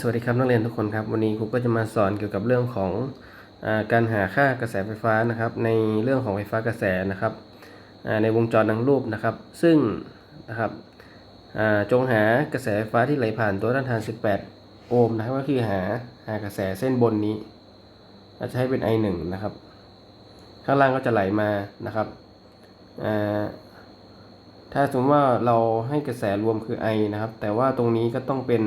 สวัสดีครับนักเรียนทุกคนครับวันนี้ครูก็จะมาสอนเกี่ยวกับเรื่องของอการหาค่ากระแสไฟฟ้านะครับ ในเรื่องของไฟฟ้ากระแสนะครับในวงจรดังรูปนะครับ ซึ่งนะครับจงหากระแสไฟฟ้าที่ไหลผ่านตัวต้านทาน 18 โอห์มนะครับก็คือหาหากระแสเส้นบนนี้เราจะให้เป็น I1 นะครับ ข้างล่างก็จะไหลมานะครับถ้าสมมติว่าเราให้กระแสรวมคือ I นะครับ แต่ว่าตรงนี้ก็ต้องเป็น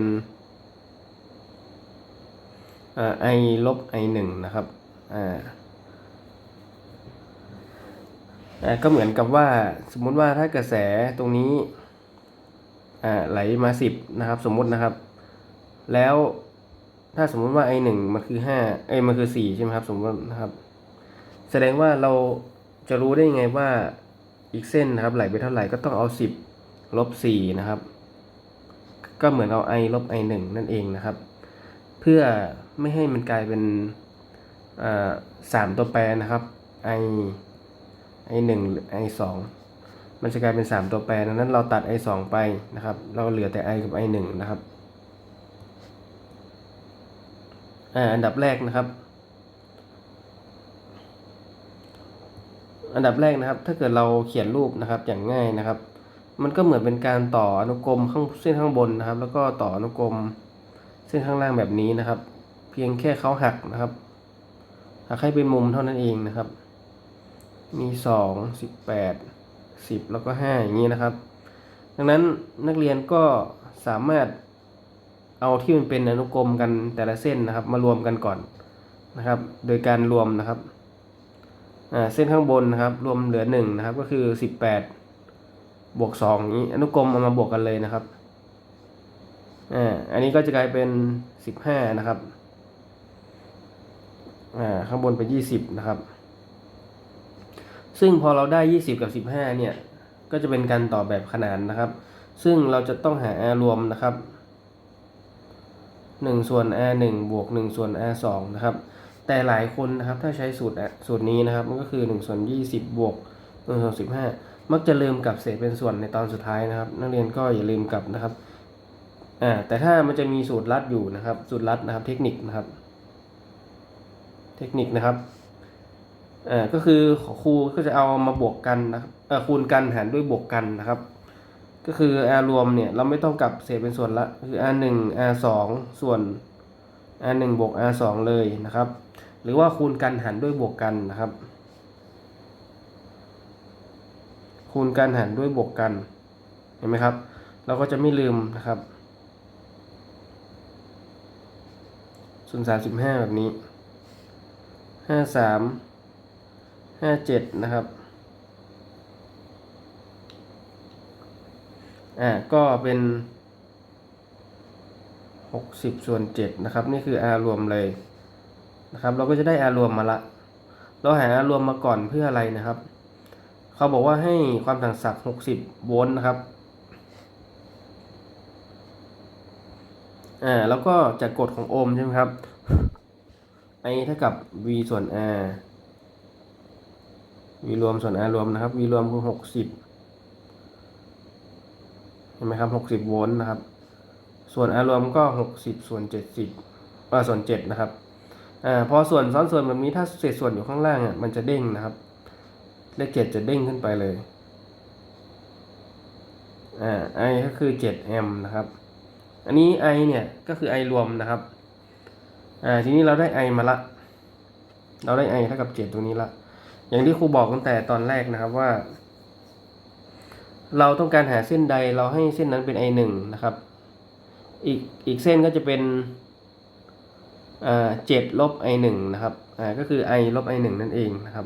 ไอลบไอหนึ่งนะครับอ่าก็เหมือนกับว่าสมมุติว่าถ้ากระแสตรงนี้อ่าไหลมาสิบนะครับสมมุตินะครับ แล้วถ้าสมมุติว่าไอหนึ่งมันคือห้าไอยมันคือสี่ใช่ไหมครับ สมมตินะครับ แสดงว่าเราจะรู้ได้ยังไงว่าอีกเส้นนะครับไหลไปเท่าไหร่ก็ต้องเอาสิบลบสี่นะครับ ก็เหมือนเอา i ลบ i หนึ่งนั่นเองนะครับ เพื่อ ไม่ให้มันกลายเป็นสามตัวแปรนะครับ i i หนึ่งหรือ i สองมันจะกลายเป็นสามตัวแปรดังนั้นเราตัด i สองไปนะครับ เราเหลือแต่ i กับ i หนึ่งนะครับอันดับแรกนะครับ อันดับแรกนะครับ ถ้าเกิดเราเขียนรูปนะครับอย่างง่ายนะครับ มันก็เหมือนเป็นการต่ออนุกรมข้างเส้นข้างบนนะครับ แล้วก็ต่ออนุกรมเส้นข้างล่างแบบนี้นะครับ พียงแค่เขาหักนะครับ หักให้เป็นมุมเท่านั้นเองนะครับ มีสองสิบแปดสิบแล้วก็ห้าอย่างนี้นะครับ ดังนั้นนักเรียนก็สามารถเอาที่มันเป็นอนุกรมกันแต่ละเส้นนะครับ มารวมกันก่อนนะครับ โดยการรวมนะครับเส้นข้างบนนะครับ รวมเหลือหนึ่งนะครับ ก็คือสิบแปดบวกสองนี้อนุกรมเอามาบวกกันเลยนะครับอ่าอันนี้ก็จะกลายเป็นสิบห้านะครับ ข้างบนเป็นยี่สิบนะครับ ซึ่งพอเราได้ยี่สิบกับสิบห้าเนี่ย ก็จะเป็นการต่อแบบขนานนะครับ ซึ่งเราจะต้องหา r รวมนะครับหนึ่งส่วน r หนึ่งบวกหนึ่งส่วน r สองนะครับ แต่หลายคนนะครับถ้าใช้สูตรสูตรนี้นะครับ มันก็คือหนึ่งส่วนยี่สิบบวกหนึ่งส่วนสิบห้ามักจะลืมกลับเศษเป็นส่วนในตอนสุดท้ายนะครับ นักเรียนก็อย่าลืมกลับนะครับอ่าแต่ถ้ามันจะมีสูตรลัดอยู่นะครับ สูตรลัดนะครับ เทคนิคนะครับ เทคนิคนะครับอ่าก็คือครูก็จะเอามาบวกกันนะครับเอ่อคูณกันหารด้วยบวกกันนะครับ ก็คือ r รวมเนี่ยเราไม่ต้องกลับเศษเป็นส่วนละคือ r หนึ่ง r สองส่วน r หนึ่งบวก r สองเลยนะครับ หรือว่าคูณกันหารด้วยบวกกันนะครับ คูณกันหารด้วยบวกกันเห็นไหมครับ เราก็จะไม่ลืมนะครับส่วนสามสิบห้าแบบนี้ ห้าสามห้าเจ็ดนะครับ อ่า ก็เป็นหกสิบส่วนเจ็ดนะครับ นี่คือ r รวมเลยนะครับ เราก็จะได้ r รวมมาละ เราหา r รวมมาก่อนเพื่ออะไรนะครับ เขาบอกว่าให้ความต่างศักย์หกสิบโวลต์นะครับ อ่า แล้วก็จากกฎของโอห์มใช่ไหมครับ I เท่ากับ V ส่วน R V รวมส่วน R รวมนะครับ V รวมคือหกสิบเห็นไหมครับหกสิบโวลต์นะครับ ส่วน R รวมก็หกสิบส่วนเจ็ดสิบอ่าส่วนเจ็ดนะครับอ่าพอส่วนซ้อนส่วนแบบนี้ถ้าเศษส่วนอยู่ข้างล่างอะมันจะเด้งนะครับ เลขเจ็ดจะเด้งขึ้นไปเลยอ่า I ก็คือเจ็ดแอมป์นะครับ อันนี้ I เนี่ยก็คือ I รวมนะครับ อ่าทีนี้เราได้ I มาละ เราได้ I เท่ากับเจ็ดตรงนี้ละ อย่างที่ครูบอกตั้งแต่ตอนแรกนะครับว่า เราต้องการหาเส้นใดเราให้เส้นนั้นเป็น I หนึ่งนะครับ อีกอีกเส้นก็จะเป็นอ่าเจ็ดลบ I หนึ่งนะครับอ่าก็คือ I ลบ I หนึ่งนั่นเองนะครับ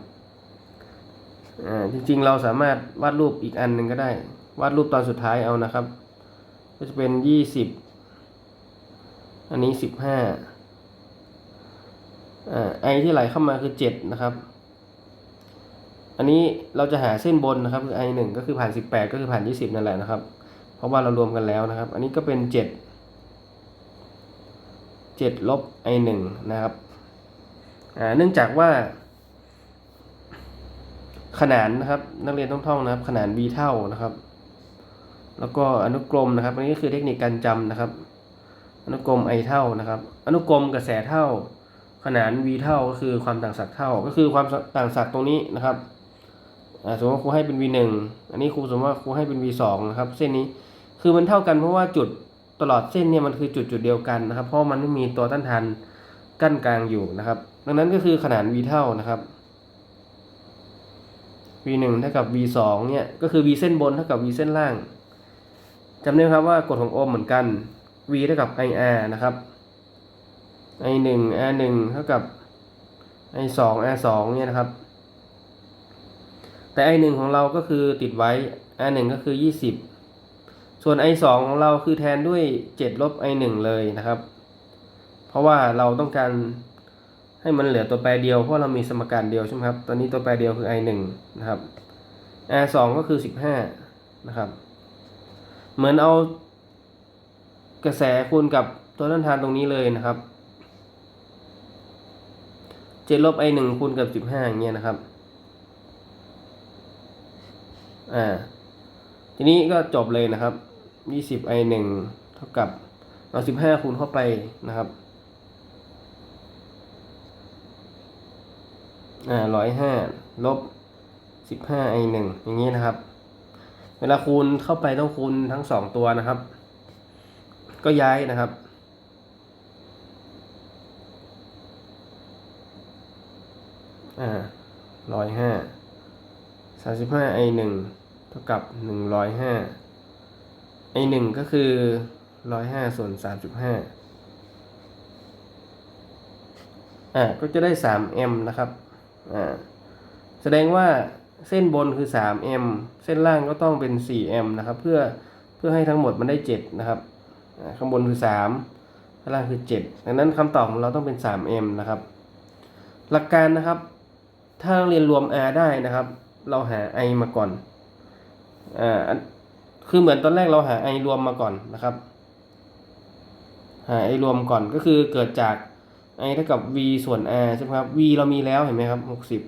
อ่าจริงๆเราสามารถวาดรูปอีกอันหนึ่งก็ได้ วาดรูปตอนสุดท้ายเอานะครับ ก็จะเป็นยี่สิบอันนี้สิบห้า ไอที่ไหลเข้ามาคือเจ็ดนะครับ อันนี้เราจะหาเส้นบนนะครับคือไอหนึ่งก็คือผ่านสิบแปดก็คือผ่านยี่สิบนั่นแหละนะครับ เพราะว่าเรารวมกันแล้วนะครับ อันนี้ก็เป็นเจ็ดเจ็ดลบไอหนึ่งนะครับอ่าเนื่องจากว่า ขนานนะครับ นักเรียนต้องท่องนะครับ ขนาน v เท่านะครับ แล้วก็อนุกรมนะครับอันนี้ก็คือเทคนิคการจำนะครับ อนุกรม i เท่านะครับ อนุกรมกระแสเท่า ขนาน v เท่าก็คือความต่างศักย์เท่า ก็คือความต่างศักย์ตรงนี้นะครับสมมติว่าครูให้เป็น v หนึ่งอันนี้ครูสมมติว่าครูให้เป็น v สองนะครับ เส้นนี้คือมันเท่ากันเพราะว่าจุดตลอดเส้นเนี่ยมันคือจุดจุดเดียวกันนะครับ เพราะมันไม่มีตัวต้านทานกั้นกลางอยู่นะครับ ดังนั้นก็คือขนาน v เท่านะครับ v หนึ่งเท่ากับ v สองเนี่ยก็คือ v เส้นบนเท่ากับ v เส้นล่างจำได้ไหมครับว่ากฎของโอห์มเหมือนกัน v เท่ากับ ir นะครับ i หนึ่ง r หนึ่งเท่ากับ i สอง r สองเนี่ยนะครับ แต่ i หนึ่งของเราก็คือติดไว้ r หนึ่งก็คือยี่สิบส่วน i สองของเราคือแทนด้วยเจ็ดลบ i หนึ่งเลยนะครับ เพราะว่าเราต้องการให้มันเหลือตัวแปรเดียวเพราะเรามีสมการเดียวใช่ไหมครับ ตอนนี้ตัวแปรเดียวคือ i หนึ่งนะครับ r สองก็คือสิบห้านะครับ เหมือนเอากระแสคูณกับตัวต้านทานตรงนี้เลยนะครับ จ็ดลบ i หนึ่งคูณกับสิบห้าอย่างเงี้ยนะครับ อ่า ทีนี้ก็จบเลยนะครับยี่สิบ i หนึ่งเท่ากับเอาสิบห้าคูณเข้าไปนะครับ อ่าร้อยห้าลบสิบห้า i หนึ่งอย่างนี้นะครับ เวลาคูณเข้าไปต้องคูณทั้งสองตัวนะครับ ก็ย้ายนะครับ อ่าร้อยห้าสามสิบห้าไอหนึ่งเท่ากับหนึ่งร้อยห้าไอหนึ่งก็คือร้อยห้าส่วนสามสิบห้าอ่าก็จะได้สามเอ็มนะครับอ่าแสดงว่าเส้นบนคือสามเอ็มเส้นล่างก็ต้องเป็นสี่เอ็มนะครับ เพื่อเพื่อให้ทั้งหมดมันได้เจ็ดนะครับอ่าข้างบนคือสามข้างล่างคือเจ็ดดังนั้นคำตอบของเราต้องเป็นสามเอ็มนะครับ หลักการนะครับ ถ้าเรียนรวม r ได้นะครับ เราหา i มาก่อนอ่าคือเหมือนตอนแรกเราหา i รวมมาก่อนนะครับ หา i รวมก่อนก็คือเกิดจาก i เท่ากับ v ส่วน r ใช่ไหมครับ v เรามีแล้วเห็นไหมครับหกสิบ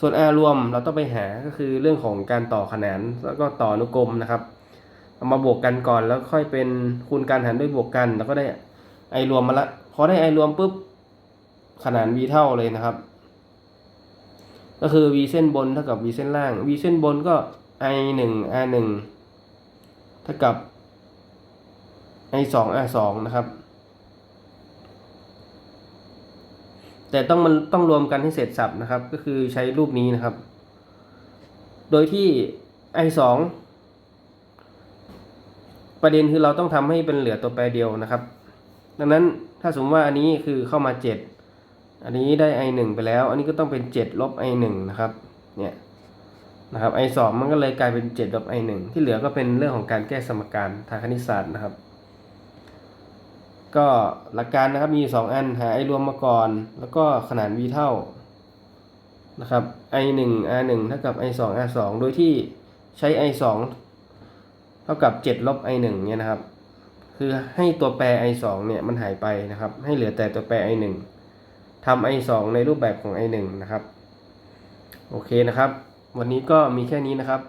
ส่วน r รวมเราต้องไปหาก็คือเรื่องของการต่อขนานแล้วก็ต่ออนุกรมนะครับเอามาบวกกันก่อนแล้วค่อยเป็นคูณการหารด้วยบวกกัน แล้วก็ได้ i รวมมาละพอได้ i รวมปุ๊บขนาน v เท่าเลยนะครับ ก็คือ v เส้นบนเท่ากับ v เส้นล่าง v เส้นบนก็ i หนึ่ง r หนึ่งเท่ากับ i สอง r สองนะครับ แต่ต้องมันต้องรวมกันให้เสร็จสับนะครับ ก็คือใช้รูปนี้นะครับ โดยที่ i สองประเด็นคือเราต้องทำให้เป็นเหลือตัวแปรเดียวนะครับ ดังนั้นถ้าสมมติว่าอันนี้คือเข้ามาเจ็ด อันนี้ได้ i หนึ่งไปแล้ว อันนี้ก็ต้องเป็นเจ็ดลบ i หนึ่งนะครับ เนี่ย นะครับ i สองมันก็เลยกลายเป็นเจ็ดลบ i หนึ่งที่เหลือก็เป็นเรื่องของการแก้สมการทางคณิตศาสตร์นะครับ ก็หลักการนะครับมีอยู่สองอัน หา i รวมมาก่อน แล้วก็ขนาน v เท่า นะครับ i หนึ่ง r หนึ่งเท่ากับ i สอง r สองโดยที่ใช้ i สองเท่ากับเจ็ดลบ i หนึ่งเนี่ยนะครับ คือให้ตัวแปร i สองเนี่ยมันหายไปนะครับ ให้เหลือแต่ตัวแปร i หนึ่ง ทำ i 2 ในรูปแบบของ i 1 นะครับ โอเคนะครับ วันนี้ก็มีแค่นี้นะครับ